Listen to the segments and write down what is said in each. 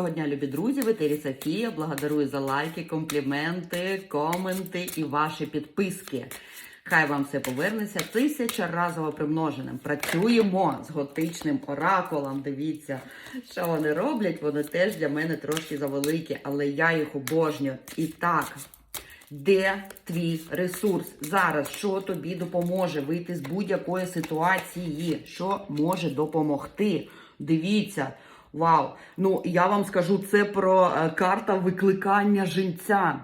Доброго дня, любі друзі, в етері Софія. Благодарую за лайки, компліменти, коменти і ваші підписки. Хай вам все повернеться тисячаразово примноженим. Працюємо з готичним оракулом. Дивіться, що вони роблять. Вони теж для мене трошки завеликі, але я їх обожнюю. І так, де твій ресурс? Зараз що тобі допоможе вийти з будь-якої ситуації? Що може допомогти? Дивіться. Вау! Ну я вам скажу, це про е, карта викликання жінця.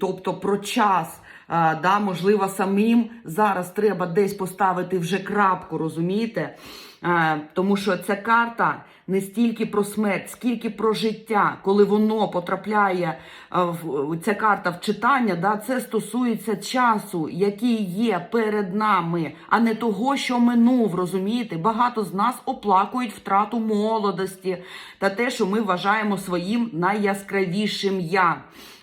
Тобто про час. А, да, можливо, самим зараз треба десь поставити вже крапку, розумієте? А, тому що ця карта не стільки про смерть, скільки про життя. Коли воно потрапляє в ця карта в читання, да, це стосується часу, який є перед нами, а не того, що минув. Розумієте? Багато з нас оплакують втрату молодості та те, що ми вважаємо своїм найяскравішим я.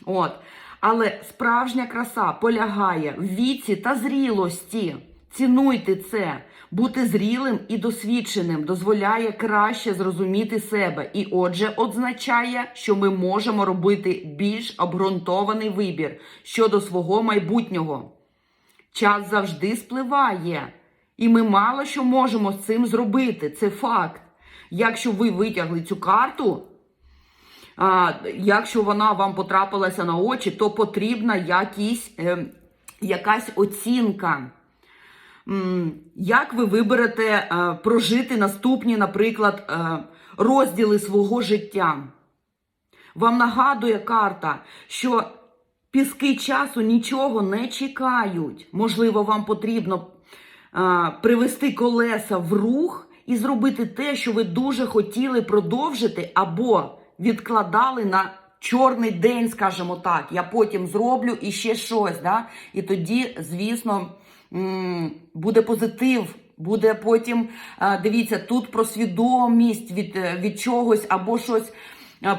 От. Але справжня краса полягає в віці та зрілості. Цінуйте це. Бути зрілим і досвідченим дозволяє краще зрозуміти себе, і отже, означає, що ми можемо робити більш обґрунтований вибір щодо свого майбутнього. Час завжди спливає, і ми мало що можемо з цим зробити. Це факт. Якщо ви витягли цю карту, а, якщо вона вам потрапилася на очі, то потрібна якісь, е, якась оцінка. Як ви виберете е, прожити наступні, наприклад, е, розділи свого життя? Вам нагадує карта, що піски часу нічого не чекають. Можливо, вам потрібно привести колеса в рух і зробити те, що ви дуже хотіли продовжити, або відкладали на чорний день, скажімо так. Я потім зроблю і ще щось. Да? І тоді, звісно, буде позитив. Буде потім, дивіться, тут про свідомість від, е, від чогось або щось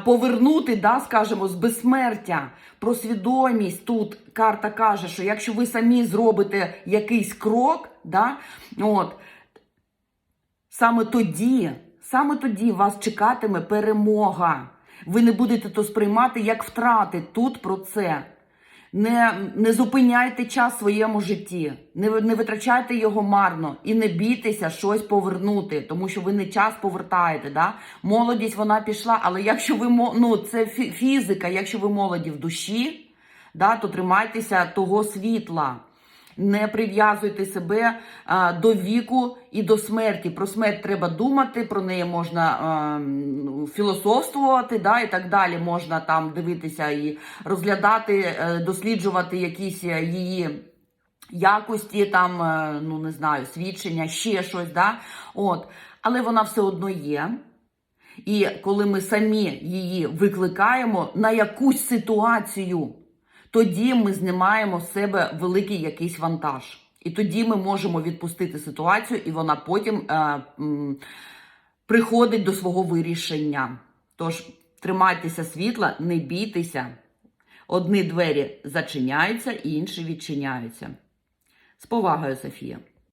повернути, да, скажімо, з безсмертя. Про свідомість тут карта каже, що якщо ви самі зробите якийсь крок, да, от, саме тоді, саме тоді вас чекатиме перемога. Ви не будете то сприймати як втрати. Тут про це. Не, не зупиняйте час в своєму житті, не, не витрачайте його марно і не бійтеся щось повернути, тому що ви не час повертаєте. Да? Молодість вона пішла, але якщо ви ну, це фізика, якщо ви молоді в душі, да, то тримайтеся того світла. Не прив'язуйте себе а, до віку і до смерті. Про смерть треба думати, про неї можна а, філософствувати, да, і так далі. Можна там дивитися і розглядати, е, досліджувати якісь е, її якості, там, е, ну не знаю, свідчення, ще щось. Да? От. Але вона все одно є. І коли ми самі її викликаємо на якусь ситуацію, тоді ми знімаємо з себе великий якийсь вантаж. І тоді ми можемо відпустити ситуацію, і вона потім е, м, приходить до свого вирішення. Тож тримайтеся світла, не бійтеся. Одні двері зачиняються, інші відчиняються. З повагою, Софія.